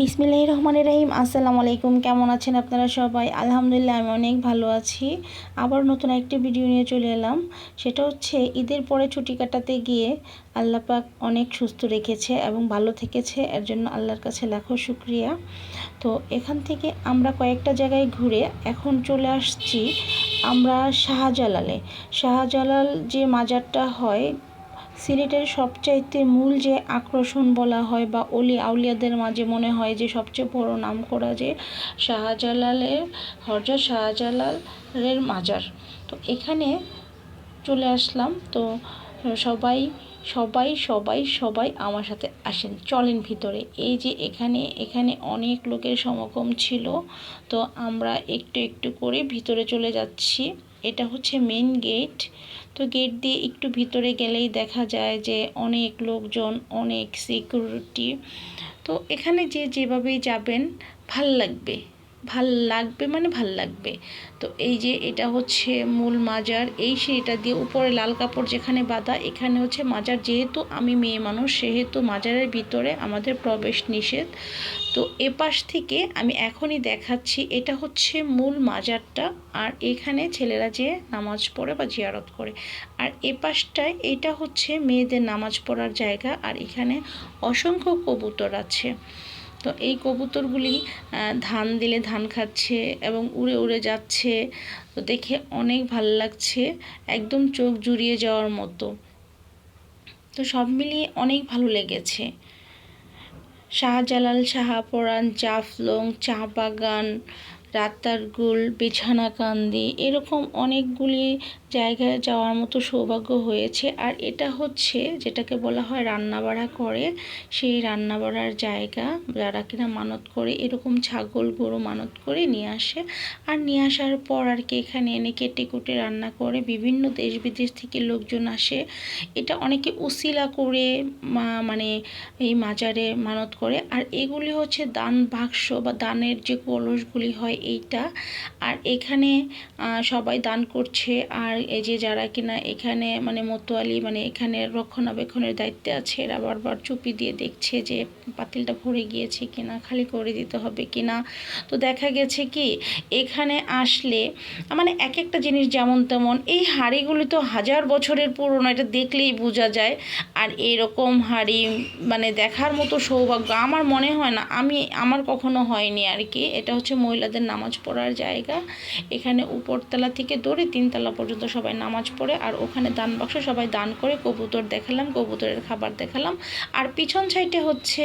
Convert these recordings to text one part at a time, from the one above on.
বিসমিল্লাহ রহমান রহিম। আসসালামু আলাইকুম। কেমন আছেন আপনারা সবাই? আলহামদুলিল্লাহ, আমি অনেক ভালো আছি। আবার নতুন একটি ভিডিও নিয়ে চলে এলাম। সেটা হচ্ছে, ঈদের পরে ছুটি কাটাতে গিয়ে আল্লাহ পাক অনেক সুস্থ রেখেছে এবং ভালো থেকেছে। এর জন্য আল্লাহর কাছে লাখো শুক্রিয়া। তো এখান থেকে আমরা কয়েকটা জায়গায় ঘুরে এখন চলে আসছি আমরা শাহজালালে। শাহজালাল যে মাজারটা হয় সিলেটের সবচাইতে মূল যে আকর্ষণ বলা হয় বা অলি আউলিয়াদের মাঝে মনে হয় যে সবচেয়ে বড় নাম করা যে শাহজালালের হরজা শাহজালালের মাজার। তো এখানে চলে আসলাম। তো সবাই সবাই সবাই সবাই আমার সাথে আসেন। চলেন ভিতরে। এই যে এখানে এখানে অনেক লোকের সমাগম ছিল। তো আমরা একটু একটু করে ভিতরে চলে যাচ্ছি। এটা হচ্ছে মেন গেট তো গেট দিয়ে একটু ভিতরে গেলেই দেখা যায় যে অনেক লোকজন, অনেক সিকিউরিটি তো এখানে যে যেভাবেই যাবেন, ভালো লাগবে। ভালো লাগবে মানে ভালো লাগবে। তো এই যে এটা হচ্ছে মূল মাজার, এই সিঁড়িটা দিয়ে উপরে লাল কাপড় যেখানে বাঁধা, এখানে হচ্ছে মাজার। যেহেতু আমি মেয়ে মানুষ, সেহেতু মাজারের ভিতরে আমাদের প্রবেশ নিষেধ। তো এপাশ থেকে আমি এখনই দেখাচ্ছি, এটা হচ্ছে মূল মাজারটা। আর এখানে ছেলেরা যে নামাজ পড়ে বা জিয়ারত করে। আর এপাশটায় এটা হচ্ছে মেয়েদের নামাজ পড়ার জায়গা। আর এখানে অসংখ্য কবুতর আছে। তো এই কবুতরগুলি ধান দিলে ধান খাচ্ছে এবং উড়ে উড়ে যাচ্ছে। তো দেখে অনেক ভালো লাগছে, একদম চোখ জুড়িয়ে যাওয়ার মতো। তো সব মিলিয়ে অনেক ভালো লেগেছে। শাহজালাল শাহপরান জাফলং, চা বাগান, রাতারগুল, বিছানাকান্দি, এরকম অনেকগুলি জায়গায় যাওয়ার মতো সৌভাগ্য হয়েছে। আর এটা হচ্ছে যেটাকে বলা হয় রান্নাবাড়া করে। সেই রান্নাবাড়ার জায়গা যারা কিনা মানত করে, এরকম ছাগল, গরু মানত করে নিয়ে আসে। আর নিয়ে আসার পর আর কি এখানে এনে কেটে কুটে রান্না করে। বিভিন্ন দেশ বিদেশ থেকে লোকজন আসে। এটা অনেকে উসিলা করে মানে এই মাজারে মানত করে। আর এগুলি হচ্ছে দান বাক্স বা দানের যে কলসগুলি হয় এইটা। আর এখানে সবাই দান করছে। আর এই যে যারা কিনা এখানে মানে মতোয়ালি মানে এখানে রক্ষণাবেক্ষণের দায়িত্বে আছে, এরা বারবার চুপি দিয়ে দেখছে যে পাতিলটা ভরে গিয়েছে কিনা, খালি করে দিতে হবে কিনা। তো দেখা গেছে কি, এখানে আসলে মানে এক একটা জিনিস যেমন তেমন, এই হাড়িগুলি তো হাজার বছরের পুরনো, এটা দেখলেই বোঝা যায়। আর এরকম হাড়ি মানে দেখার মতো সৌভাগ্য আমার মনে হয় না, আমি, আমার কখনো হয়নি আর কি। এটা হচ্ছে মহিলাদের নামাজ পড়ার জায়গা। এখানে উপরতলা থেকে দৌড়ে তিনতলা পর্যন্ত সবাই নামাজ পড়ে, আর ওখানে দান বাক্স সবাই দান করে, কবুতর দেখালাম, কবুতরের খাবার দেখালাম। আর পিছন সাইডে হচ্ছে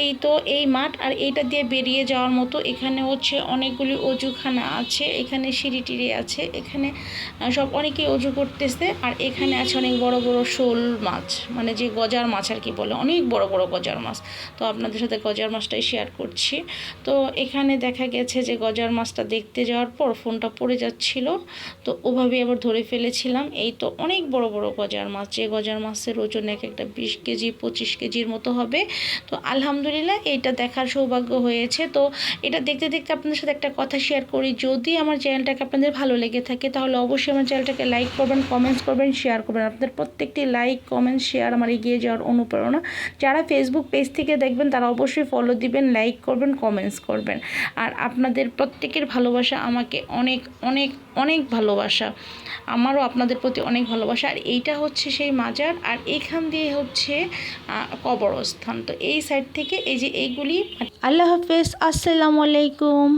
এই তো এই মাঠ, আর এইটা দিয়ে বেরিয়ে যাওয়ার মতো এখানে হচ্ছে অনেকগুলি অজুখানা আছে, এখানে সিঁড়ি টিড়ি আছে, এখানে সব অনেকেই অজু করতেছে, আর এখানে আছে অনেক বড় বড় শোল মাছ মানে যে গজার মাছ আর কি বলে, অনেক বড় বড় গজার মাছ। তো আপনাদের সাথে গজার মাছটাই শেয়ার করছি। তো এখানে দেখা গেছে যে গজার মাছটা দেখতে যাওয়ার পর ফোনটা পড়ে যাচ্ছিল, তো ওভাবে আবার ধরে ফেলেছিলাম। এই তো অনেক বড় বড় গজার মাছ। যে গজার মাছের ওজন এক একটা বিশ কেজি, পঁচিশ কেজির মতো হবে। তো আলহামদুলিল্লাহ এইটা দেখার সৌভাগ্য হয়েছে। তো এটা দেখতে দেখতে আপনাদের সাথে একটা কথা শেয়ার করি। যদি আমার চ্যানেলটাকে আপনাদের ভালো লেগে থাকে, তাহলে অবশ্যই আমার চ্যানেলটাকে লাইক করবেন কমেন্টস করবেন শেয়ার করবেন। আপনাদের প্রত্যেকটি লাইক কমেন্ট শেয়ার আমার এগিয়ে যাওয়ার অনুপ্রেরণা। যারা ফেসবুক পেজ থেকে দেখবেন, তারা অবশ্যই ফলো দিবেন লাইক করবেন কমেন্টস করবেন। আর আপনাদের প্রত্যেকের ভালোবাসা আমাকে অনেক অনেক অনেক ভালোবাসা। আমারও আপনাদের প্রতি অনেক ভালোবাসা। আর এইটা হচ্ছে সেই মাজার, আর এইখান দিয়ে হচ্ছে কবরস্থান। তো এই সাইড থেকে এই যে এইগুলি, আল্লাহ হাফেজ, আসসালামু আলাইকুম।